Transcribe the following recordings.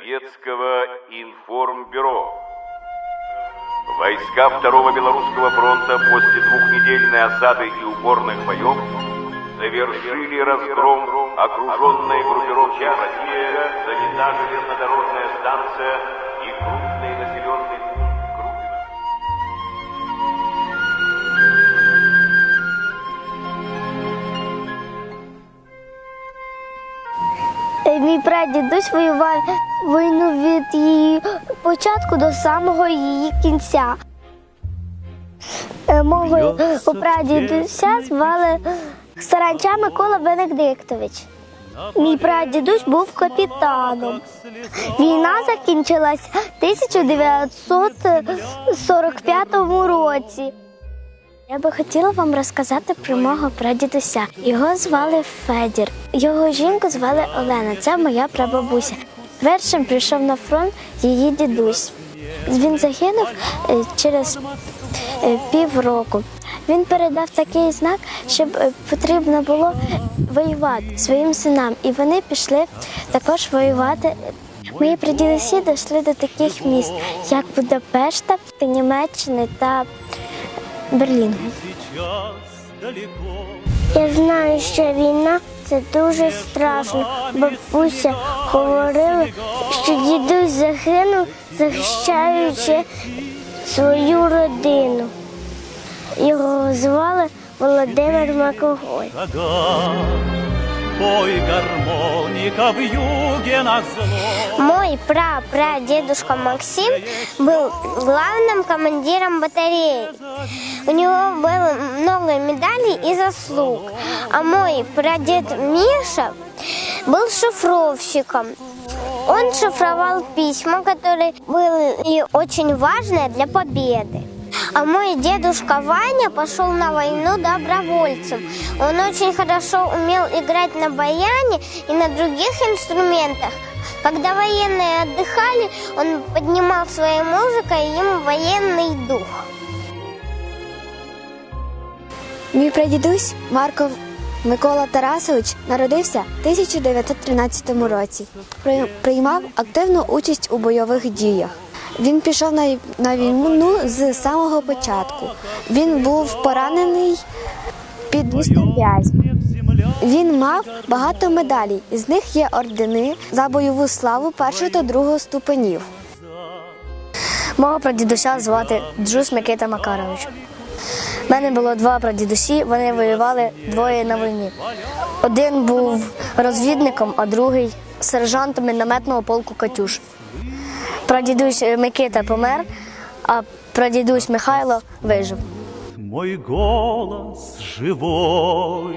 Советского информбюро. Войска Второго Белорусского фронта после двухнедельной осады и упорных боев совершили разгром окруженной группировки противника, занята железнодорожная станция и крупный населенный прадідусь воював війну від її початку до самого її кінця. Е, Мого прадідуся звали Саранча Микола Бенедиктович. Мій прадідусь був капітаном. Війна закінчилась в 1945 році. Я би хотіла вам розказати про мого прадідуся. Його звали Федір. Його жінку звали Олена. Це моя прабабуся. Першим прийшов на фронт її дідусь. Він загинув е, через е, півроку. Він передав такий знак, щоб е, потрібно було воювати своїм синам, і вони пішли також воювати. Мої прадідусі дійшли до таких міст, як Будапешта, Німеччини та Берліну. Я знаю, що війна це дуже страшно. Бабуся говорила, що дідусь загинув, захищаючи свою родину. Його звали Володимир Макогой. Пой гармоника в юге на зло. Мой прапрадедушка Максим был главным командиром батареи. У него было много медалей и заслуг. А мой прадед Миша был шифровщиком. Он шифровал письма, которые были очень важные для победы. А мой дедушка Ваня пошел на войну добровольцем. Он очень хорошо умел играть на баяне и на других инструментах. Когда военные отдыхали, он поднимал своей музыкой им военный дух. Мій прадідусь Марков Микола Тарасович народився в 1913 році. Приймав активну участь у бойових діях. Він пішов на, на війну з самого початку. Він був поранений під містом Вязь. Він мав багато медалей. З них є ордени за бойову славу першого та другого ступенів. Мого прадідуся звати Джус Микита Макарович. У мене було два прадідусі, вони воювали двоє на війні. Один був розвідником, а другий сержантом мінометного полку Катюш. Прадідусь Микита помер, а прадідусь Михайло вижив. Мой голос живой.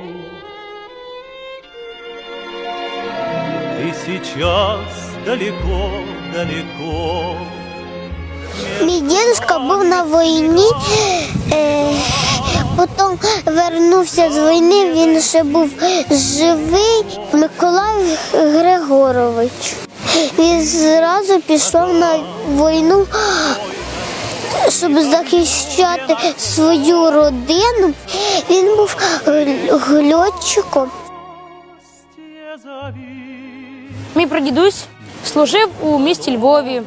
Ты сейчас далеко, далеко. Мій дідусь був на війні, е, потім вернувся з війни, він ще був живий Миколай Григорович. Він зразу пішов на війну, щоб захищати свою родину. Він був гл- льотчиком. Те зови. Мій прадідусь служив у місті Львові,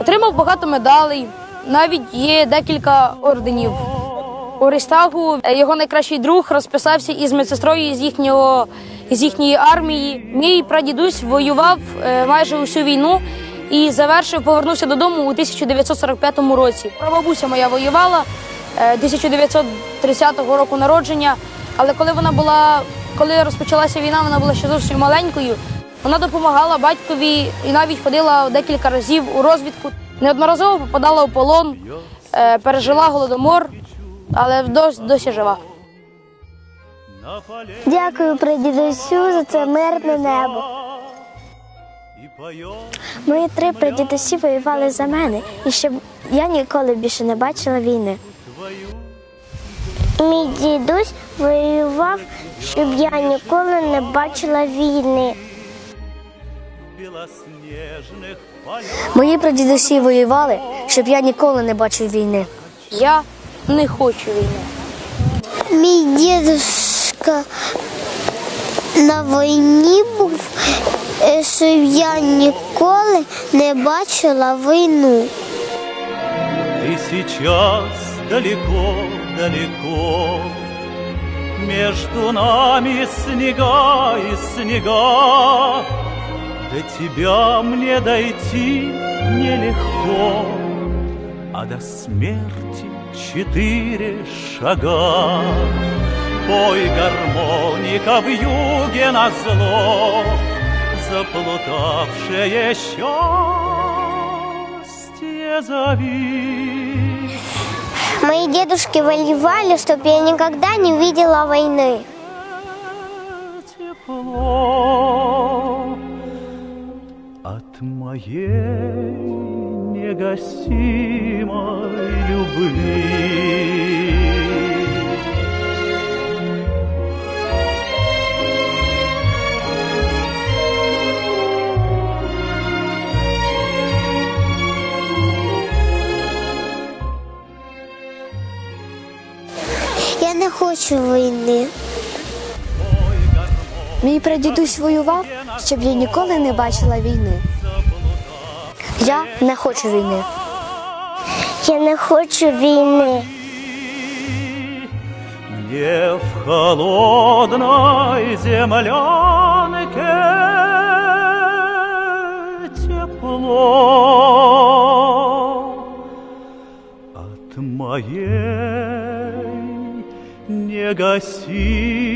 отримав багато медалей, навіть є декілька орденів. У Рейстагу його найкращий друг розписався із медсестрою з їхнього з їхньої армії. Мій прадідусь воював е, майже усю війну і завершив, повернувся додому у 1945 році. Прабабуся моя воювала е, 1930 року народження, але коли вона була, коли розпочалася війна, вона була ще зовсім маленькою. Вона допомагала батькові і навіть ходила декілька разів у розвідку. Неодноразово попадала у полон, е, пережила голодомор, але досі, жива. Дякую прадідусю за це мирне небо. Мої три прадідусі воювали за мене, і щоб я ніколи більше не бачила війни. Мій дідусь воював, щоб я ніколи не бачила війни. Мої прадідусі воювали, щоб я ніколи не бачив війни. Я не хочу війни. Мій дідусь на війні був е, що я ніколи не бачила війну. Ты сейчас далеко-далеко Между нами снега и снега До тебя мне дойти нелегко А до смерти четыре шага Пой гармоника в юге на зло Заплутавшее счастье зови Мои дедушки воевали, чтобы я никогда не видела войны. Моей негасимой любви. Я не хочу війни. Мій прадідусь воював, щоб я ніколи не бачила війни. Я не хочу війни. Я не хочу війни. Мне в холодной землянке тепло от моей негасимой